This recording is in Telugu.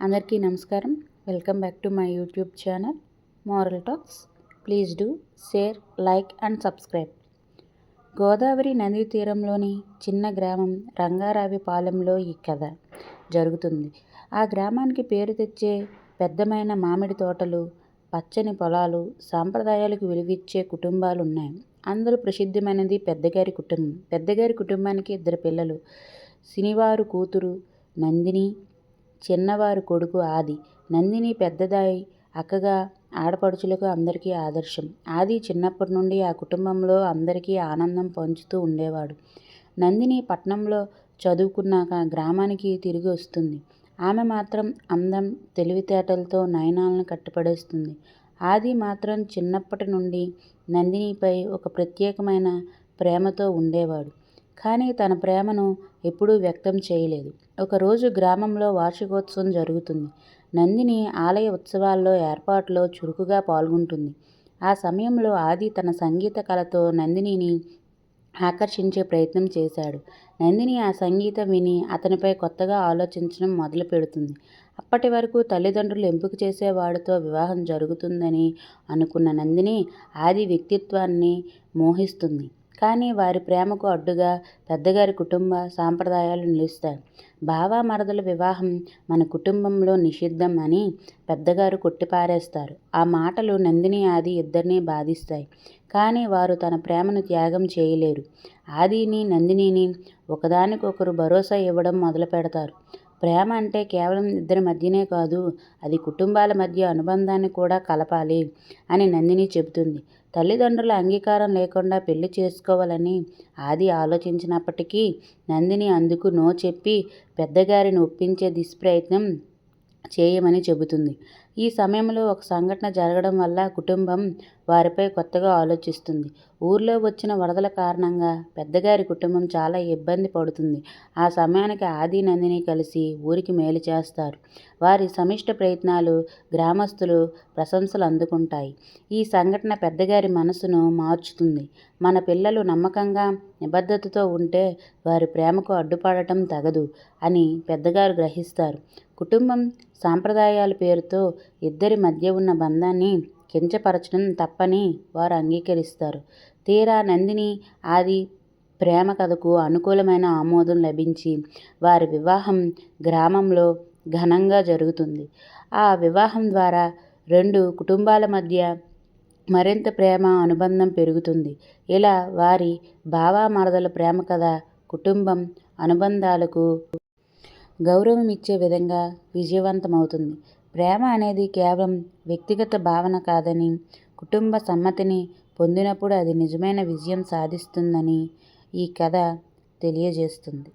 అందరికీ నమస్కారం. Welcome back to my YouTube channel moral talks please do share like and subscribe Godavari నదీ తీరంలోని చిన్న గ్రామం రంగారావిపాలెంలో ఈ కథ జరుగుతుంది. ఆ గ్రామానికి పేరు తెచ్చే పెద్దమైన మామిడి తోటలు పచ్చని పొలాలు సాంప్రదాయాలకు విలువిచ్చే కుటుంబాలు ఉన్నాయి అందులో ప్రసిద్ధమైనది పెద్దగారి కుటుంబం. పెద్దగారి కుటుంబానికి ఇద్దరు పిల్లలు శనివారు కూతురు నందిని చిన్నవారు కొడుకు ఆది నందిని పెద్దదాయి అక్కగా ఆడపడుచులకు అందరికీ ఆదర్శం. ఆది చిన్నప్పటి నుండి ఆ కుటుంబంలో అందరికీ ఆనందం పంచుతూ ఉండేవాడు. నందిని పట్నంలో చదువుకున్నాక గ్రామానికి తిరిగి వస్తుంది. ఆమె మాత్రం అందం తెలివితేటలతో నయనాలను కట్టుపడేస్తుంది. ఆది మాత్రం చిన్నప్పటి నుండి నందినిపై ఒక ప్రత్యేకమైన ప్రేమతో ఉండేవాడు. కానీ తన ప్రేమను ఎప్పుడూ వ్యక్తం చేయలేదు. ఒకరోజు గ్రామంలో వార్షికోత్సవం జరుగుతుంది. నందిని ఆలయ ఉత్సవాల్లో ఏర్పాట్లో చురుకుగా పాల్గొంటుంది. ఆ సమయంలో ఆది తన సంగీత కళతో నందినిని ఆకర్షించే ప్రయత్నం చేశాడు. నందిని ఆ సంగీతం విని అతనిపై కొత్తగా ఆలోచించడం మొదలు పెడుతుంది. అప్పటి వరకు తల్లిదండ్రులు ఎంపిక చేసేవాడితో వివాహం జరుగుతుందని అనుకున్న నందిని ఆది వ్యక్తిత్వాన్ని మోహిస్తుంది. కానీ వారి ప్రేమకు అడ్డుగా పెద్దగారి కుటుంబ సాంప్రదాయాలు నిలుస్తాయి. బావ మరదల వివాహం మన కుటుంబంలో నిషిద్ధం అని పెద్దగారు కొట్టిపారేస్తారు. ఆ మాటలు నందిని ఆది ఇద్దరినీ బాధిస్తాయి. కానీ వారు తన ప్రేమను త్యాగం చేయలేరు. ఆదిని నందినిని ఒకదానికొకరు భరోసా ఇవ్వడం మొదలు పెడతారు ప్రేమ అంటే కేవలం ఇద్దరి మధ్యనే కాదు అది కుటుంబాల మధ్య అనుబంధాన్ని కూడా కలపాలి అని నందిని చెబుతుంది. తల్లిదండ్రుల అంగీకారం లేకుండా పెళ్ళి చేసుకోవాలని ఆది ఆలోచించినప్పటికీ నందిని అందుకు నో చెప్పి పెద్దగారిని ఒప్పించే దుష్ప్రయత్నం చేయమని చెబుతుంది. ఈ సమయంలో ఒక సంఘటన జరగడం వల్ల కుటుంబం వారిపై కొత్తగా ఆలోచిస్తుంది. ఊర్లో వచ్చిన వరదల కారణంగా పెద్దగారి కుటుంబం చాలా ఇబ్బంది పడుతుంది. ఆ సమయానికి ఆది నందిని కలిసి ఊరికి మేలు చేస్తారు. వారి సమిష్ట ప్రయత్నాలు గ్రామస్తులు ప్రశంసలు అందుకుంటాయి. ఈ సంఘటన పెద్దగారి మనసును మార్చుతుంది. మన పిల్లలు నమ్మకంగా నిబద్ధతతో ఉంటే వారి ప్రేమకు అడ్డుపడటం తగదు అని పెద్దగారు గ్రహిస్తారు. కుటుంబం సాంప్రదాయాల పేరుతో ఇద్దరి మధ్య ఉన్న బంధాన్ని కించపరచడం తప్పని వారు అంగీకరిస్తారు. తీరా నందిని ఆది ప్రేమ కథకు అనుకూలమైన ఆమోదం లభించి వారి వివాహం గ్రామంలో ఘనంగా జరుగుతుంది. ఆ వివాహం ద్వారా రెండు కుటుంబాల మధ్య మరింత ప్రేమ అనుబంధం పెరుగుతుంది. ఇలా వారి బావా మరదల ప్రేమ కథ కుటుంబం అనుబంధాలకు గౌరవం ఇచ్చే విధంగా విజయవంతమవుతుంది. ప్రేమ అనేది కేవలం వ్యక్తిగత భావన కాదని కుటుంబ సమ్మతిని పొందినప్పుడు అది నిజమైన విజయం సాధిస్తుందని ఈ కథ తెలియజేస్తుంది.